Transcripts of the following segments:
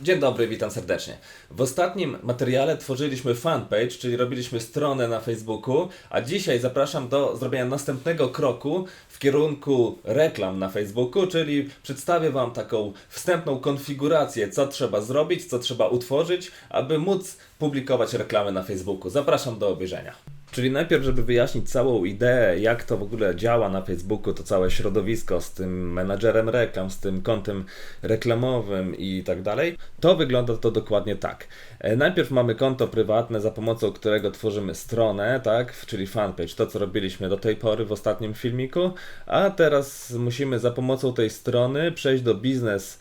Dzień dobry, witam serdecznie. W ostatnim materiale tworzyliśmy fanpage, czyli robiliśmy stronę na Facebooku, a dzisiaj zapraszam do zrobienia następnego kroku w kierunku reklam na Facebooku, czyli przedstawię Wam taką wstępną konfigurację, co trzeba zrobić, co trzeba utworzyć, aby móc publikować reklamy na Facebooku. Zapraszam do obejrzenia. Czyli najpierw, żeby wyjaśnić całą ideę, jak to w ogóle działa na Facebooku, to całe środowisko z tym menadżerem reklam, z tym kontem reklamowym i tak dalej, to wygląda to dokładnie tak. E, Najpierw mamy konto prywatne, za pomocą którego tworzymy stronę, tak, czyli fanpage, to co robiliśmy do tej pory w ostatnim filmiku, a teraz musimy za pomocą tej strony przejść do biznes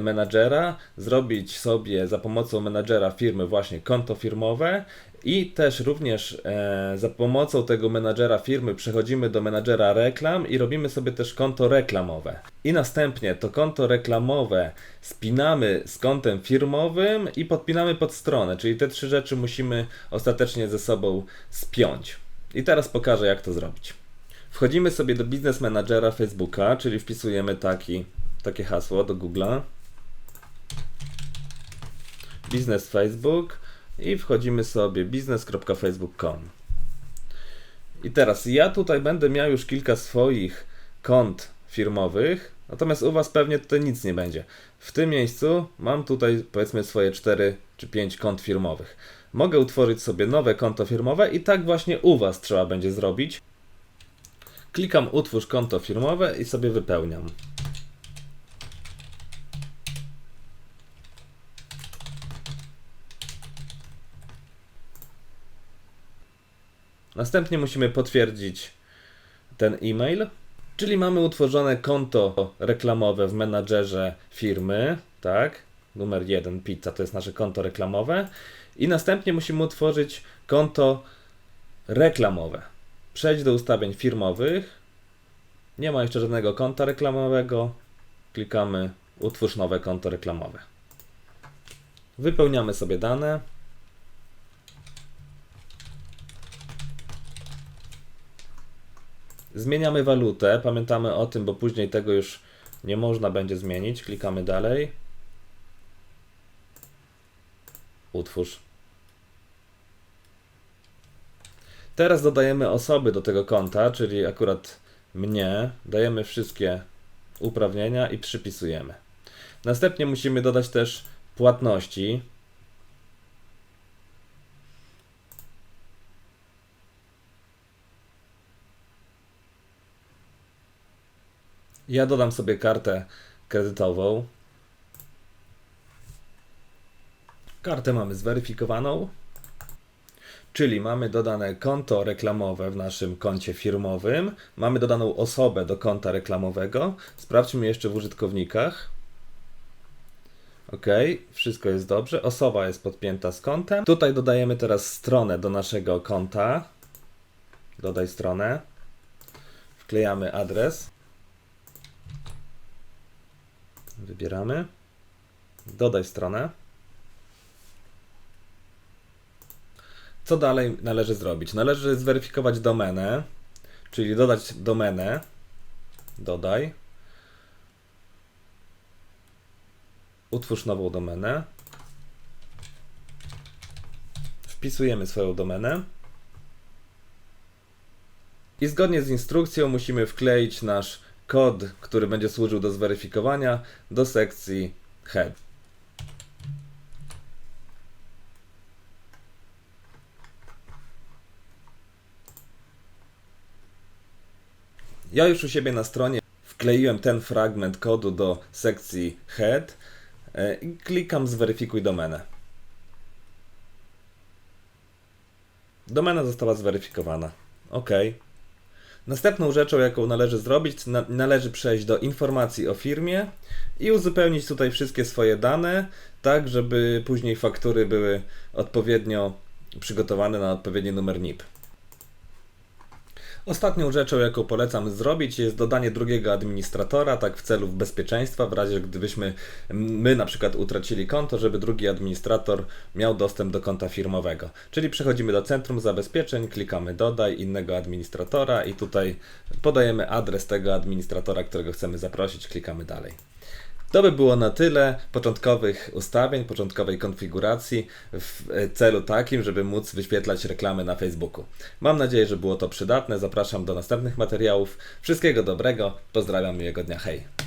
menadżera, zrobić sobie za pomocą menadżera firmy właśnie konto firmowe i też również e, za pomocą tego menadżera firmy przechodzimy do menadżera reklam i robimy sobie też konto reklamowe. I następnie to konto reklamowe spinamy z kontem firmowym i podpinamy pod stronę, czyli te trzy rzeczy musimy ostatecznie ze sobą spiąć. I teraz pokażę jak to zrobić. Wchodzimy sobie do biznes managera Facebooka, czyli wpisujemy taki, takie hasło do Google'a. Biznes Facebook i wchodzimy sobie biznes.facebook.com. I teraz ja tutaj będę miał już kilka swoich kont firmowych, natomiast u Was pewnie tutaj nic nie będzie. W tym miejscu mam tutaj powiedzmy swoje 4 czy 5 kont firmowych. Mogę utworzyć sobie nowe konto firmowe i tak właśnie u Was trzeba będzie zrobić. Klikam utwórz konto firmowe i sobie wypełniam. Następnie musimy potwierdzić ten e-mail, czyli mamy utworzone konto reklamowe w menadżerze firmy, tak? Numer 1 pizza to jest nasze konto reklamowe i następnie musimy utworzyć konto reklamowe. Przejdź do ustawień firmowych. Nie ma jeszcze żadnego konta reklamowego. Klikamy utwórz nowe konto reklamowe. Wypełniamy sobie dane. Zmieniamy walutę. Pamiętamy o tym, bo później tego już nie można będzie zmienić. Klikamy dalej. Utwórz. Teraz dodajemy osoby do tego konta, czyli akurat mnie. Dajemy wszystkie uprawnienia i przypisujemy. Następnie musimy dodać też płatności. Ja dodam sobie kartę kredytową. Kartę mamy zweryfikowaną, czyli mamy dodane konto reklamowe w naszym koncie firmowym, mamy dodaną osobę do konta reklamowego. Sprawdźmy jeszcze w użytkownikach. Ok, wszystko jest dobrze. Osoba jest podpięta z kontem. Tutaj dodajemy teraz stronę do naszego konta. Dodaj stronę. Wklejamy adres. Wybieramy. Dodaj stronę. Co dalej należy zrobić? Należy zweryfikować domenę, czyli dodać domenę. Dodaj. Utwórz nową domenę. Wpisujemy swoją domenę. I zgodnie z instrukcją musimy wkleić nasz kod, który będzie służył do zweryfikowania, do sekcji head. Ja już u siebie na stronie wkleiłem ten fragment kodu do sekcji head e, i klikam zweryfikuj domenę. Domena została zweryfikowana. OK. Następną rzeczą, jaką należy zrobić, na, należy przejść do informacji o firmie i uzupełnić tutaj wszystkie swoje dane, tak żeby później faktury były odpowiednio przygotowane na odpowiedni numer NIP. Ostatnią rzeczą, jaką polecam zrobić, jest dodanie drugiego administratora, tak w celu bezpieczeństwa, w razie gdybyśmy my na przykład utracili konto, żeby drugi administrator miał dostęp do konta firmowego. Czyli przechodzimy do centrum zabezpieczeń, klikamy dodaj innego administratora i tutaj podajemy adres tego administratora, którego chcemy zaprosić, klikamy dalej. To by było na tyle początkowych ustawień, początkowej konfiguracji w celu takim, żeby móc wyświetlać reklamy na Facebooku. Mam nadzieję, że było to przydatne. Zapraszam do następnych materiałów. Wszystkiego dobrego. Pozdrawiam miłego dnia. Hej.